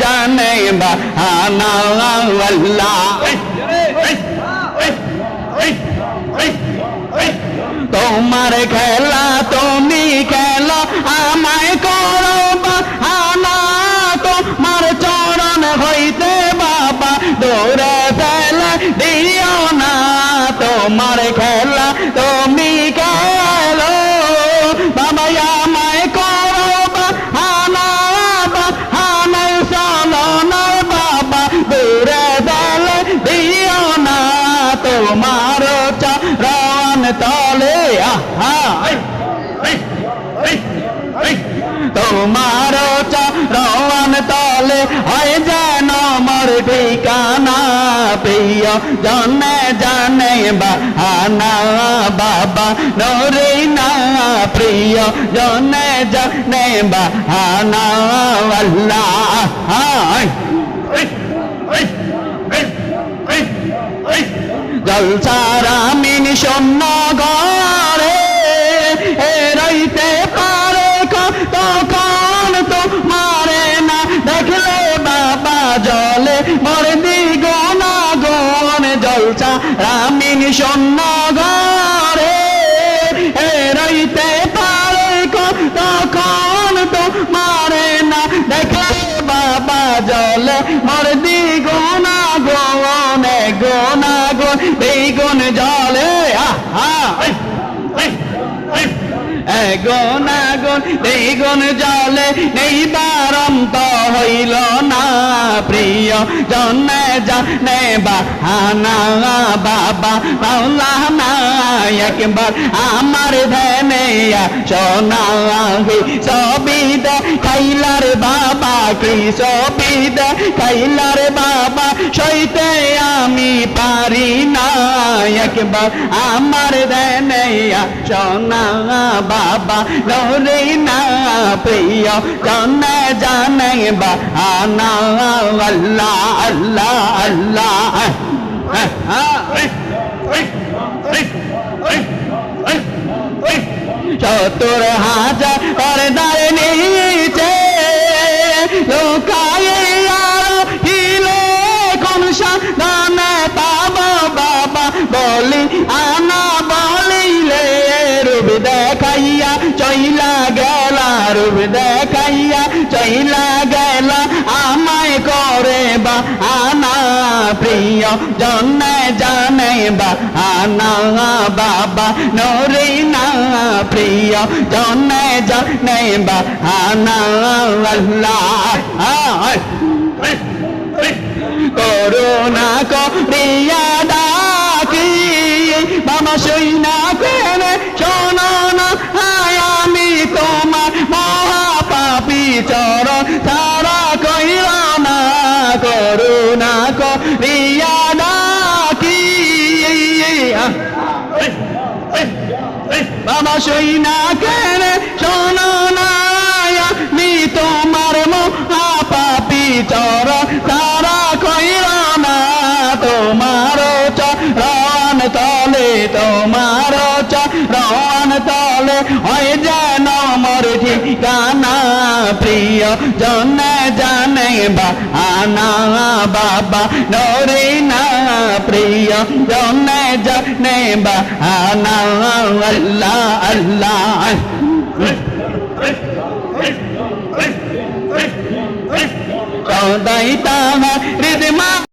জানে বাহানা তোমার খেলা তুমি খেলো আমায় করো বাহানা তোমার চরণ হইতে বাবা দৌড়ে ফেলে দিও না তোমার খেলা তলে, আহা। তোমার চরণ তলে, হয় যেন মোর ঠিকানা প্রিয় জনে, জানে বাহানা, বাবা নরে না প্রিয়। জনে, জানে বাহানা, আল্লাহ। হায় জলসারা মিন শূন্য ঘরে এ রইতে পারে তখন তো মারে না দেখলে বাবা জলে মর দিগনা গন জলসা রামিন শূন্য ঘরে এ রইতে পারে তখন তো মারে না দেখলে বাবা জলে মর দিগনা গনে গোনা গন বেগুন জলে, আহা এগুন আগুন বেগুন জলে, নেই বারন্ত হইল না প্রিয় জনে জানে বাহানা, বাবা মাওলানা একবার আমার ধ্যানে সোনা সবই দে খাইলার বাবা কি সবই দে খাইলার বাবা একবার আমার ধ্যানে সোনা বাবা লরে না প্রিয় জানে জানে বাহানা আল্লাহ আল্লাহ আল্লাহ। চতুর হাজার পর্দার নিচে লোকায় আর আনা বলিলে রূপ দেখাইয়া, চইলা গেলা, রূপ দেখাইয়া, চইলা গেলা, আমায় করে বা আনা প্রিয় জনে জানে বা আনা বাবা, নরে না প্রিয় জনে জানে বা আনা আল্লাহ। করুণা করিয়া বাবা সই না কেনে শোনো না হায় আমি তোমার মহাপাপি চর তারা কইল, না করুণা করিয়া ডাকি। বাবা সই না কেনে শোনো না আমি তোমার মহাপাপি চর তারা কইল, না তোমার চরণ তলে তোমার চরণ তলে হয় যেন মোর ঠিকানা। প্রিয় জনে জানে বাহানা, বাবা নরে না। প্রিয় জনে জানে বাহানা, আল্লাহ আল্লাহ। সদাই তাহার